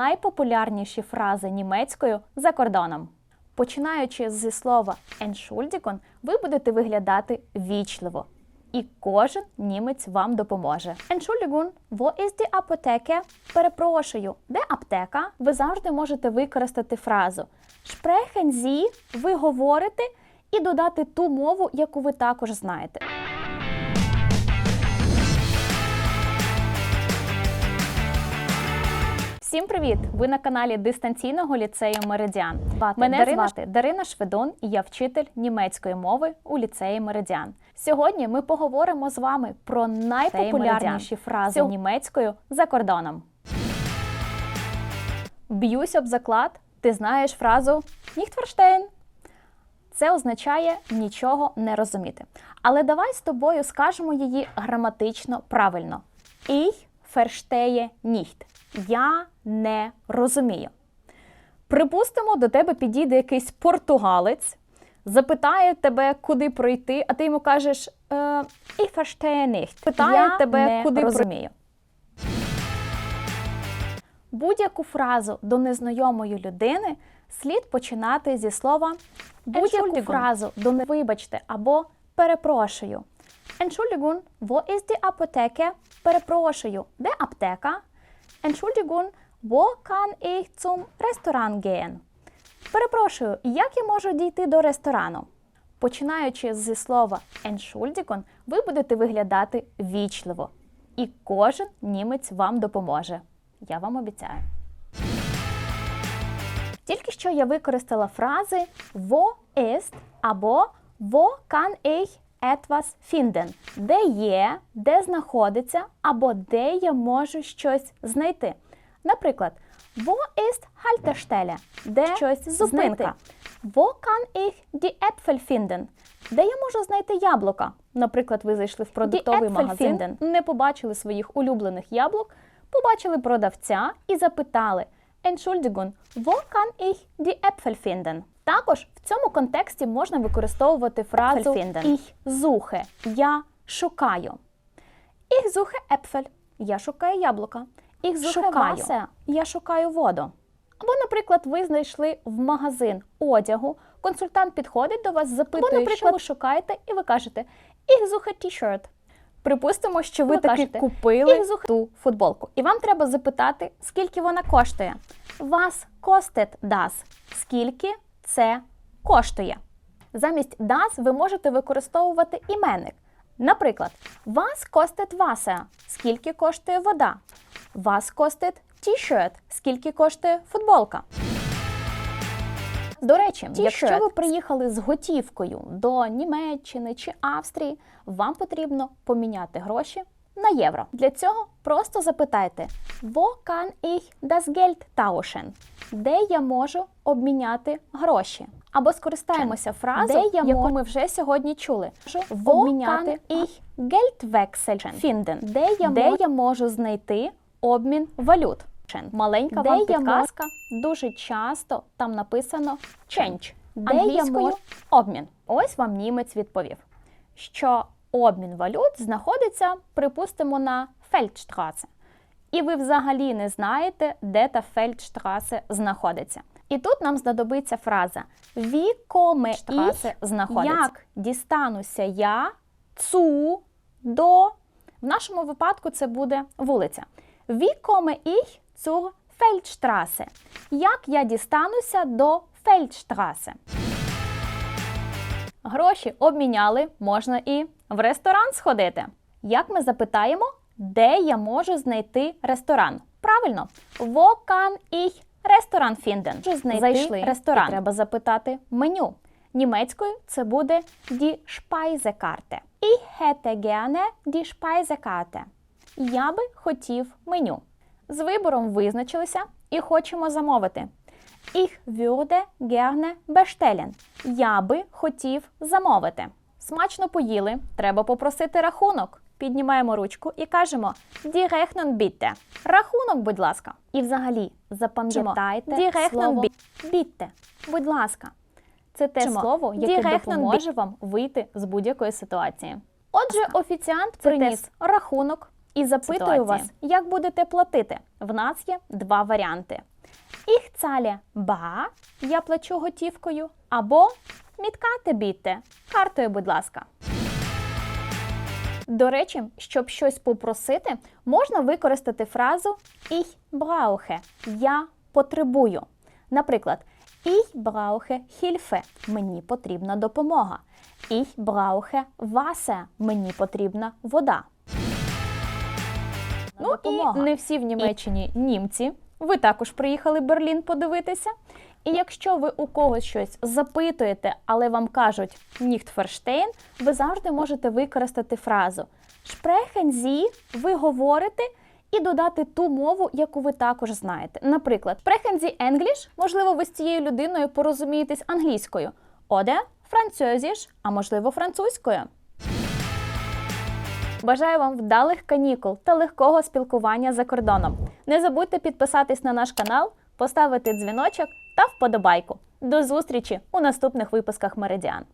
найпопулярніші фрази німецькою за кордоном. Починаючи зі слова Entschuldigung, ви будете виглядати вічливо. І кожен німець вам допоможе. Entschuldigung, wo ist die Apotheke? Перепрошую, де аптека? Ви завжди можете використати фразу Sprechen Sie, ви говорите, і додати ту мову, яку ви також знаєте. Всім привіт! Ви на каналі дистанційного ліцею Меридіан. Мене Дарина звати Дарина Шведун, і я вчитель німецької мови у ліцеї Меридіан. Сьогодні ми поговоримо з вами про найпопулярніші фрази німецькою за кордоном. Б'юсь об заклад. Ти знаєш фразу «Nicht verstehen». Це означає нічого не розуміти. Але давай з тобою скажемо її граматично правильно. Ich verstehe nicht. Я не розумію. Припустимо, до тебе підійде якийсь португалець, запитає тебе, куди пройти, а ти йому кажеш е, «Ich verstehe nicht». Питає Я тебе, не куди розумію. Будь-яку фразу до незнайомої людини слід починати зі слова будь-яку фразу до не вибачте або перепрошую. Entschuldigung, wo ist die Apotheke? Перепрошую, де аптека? Entschuldigung, wo kann ich zum Restaurant gehen? Перепрошую, як я можу дійти до ресторану? Починаючи зі слова Entschuldigung, ви будете виглядати вічливо. І кожен німець вам допоможе. Я вам обіцяю. Тільки що я використала фрази wo ist або wo kann ich etwas finden, де є, де знаходиться, або де я можу щось знайти. Наприклад, wo ist Haltestelle, де щось зупинка. Wo kann ich die Äpfel finden, де я можу знайти яблука. Наприклад, ви зайшли в продуктовий магазин, finden. не побачили своїх улюблених яблук, побачили продавця і запитали Entschuldigung, wo kann ich die Äpfel finden? Також в цьому контексті можна використовувати фразу. Ich suche – я шукаю. Ich suche Äpfel – я шукаю яблука. Ich suche Wasser – я шукаю воду. Або, наприклад, ви знайшли в магазин одягу, консультант підходить до вас, запитує, Або, наприклад, що ви шукаєте, і ви кажете Ich suche T-shirt. Припустимо, що ви, Ви таки кажете, купили «Ich suche ту футболку. І вам треба запитати, скільки вона коштує. Was kostet das? Скільки це коштує? Замість das ви можете використовувати іменник. Наприклад, Was kostet Wasser? Скільки коштує вода? Was kostet T-shirt? Скільки коштує футболка? До речі, якщо ви приїхали з готівкою до Німеччини чи Австрії, вам потрібно поміняти гроші на євро. Для цього просто запитайте Wo kann ich das Geld tauschen? Де я можу обміняти гроші? Або скористаємося фразою, Де я яку мо- ми вже сьогодні чули. Wo Обміняти kann ich Geld wechseln finden? Де я, Де я можу знайти обмін валют? Маленька Де вам підказка. Дуже часто там написано change. Де я Англійською можу- обмін. Ось вам німець відповів, що обмін валют знаходиться, припустимо, на Фельдштрасе. І ви взагалі не знаєте, де та Фельдштрасе знаходиться. І тут нам знадобиться фраза «Wie komme ich?» знаходиться. Як дістануся я цу до. В нашому випадку це буде вулиця. Wie komme ich zur Feldstraße? Як я дістануся до Фельдштрасе? Гроші обміняли, можна і в ресторан сходити. Як ми запитаємо, де я можу знайти ресторан? Правильно, wo kann ich? Можу знайти Зайшли. ресторан. І треба запитати меню. Німецькою це буде die Speisekarte. Ich hätte gerne die Speisekarte. Я би хотів меню. З вибором визначилися і хочемо замовити. Ich würde gerne bestellen. Я би хотів замовити. Смачно поїли, треба попросити рахунок. Піднімаємо ручку і кажемо Die Rechnung bitte. Рахунок, будь ласка. І взагалі запам'ятайте Die Rechnung bitte. Будь ласка. Це те Чимо? слово, яке допоможе вам вийти з будь-якої ситуації. Отже, офіціант приніс рахунок, І запитую вас, як будете платити? В нас є два варіанти. Ich zahle bar, я плачу готівкою, або Karte bitte, картою, будь ласка. До речі, щоб щось попросити, можна використати фразу Ich brauche – я потребую. Наприклад, Ich brauche Hilfe – мені потрібна допомога. Ich brauche Wasser – мені потрібна вода. Ну Допомога. і не всі в Німеччині німці. Ви також приїхали в Берлін подивитися. І якщо ви у когось щось запитуєте, але вам кажуть «nicht verstehen», ви завжди можете використати фразу «Sprechen Sie» – ви говорите і додати ту мову, яку ви також знаєте. Наприклад, «Sprechen Sie English» – можливо, ви з цією людиною порозумієтесь англійською, «Oder Französisch», а можливо, французькою. Бажаю вам вдалих канікул та легкого спілкування за кордоном. Не забудьте підписатись на наш канал, поставити дзвіночок та вподобайку. До зустрічі у наступних випусках Меридіан.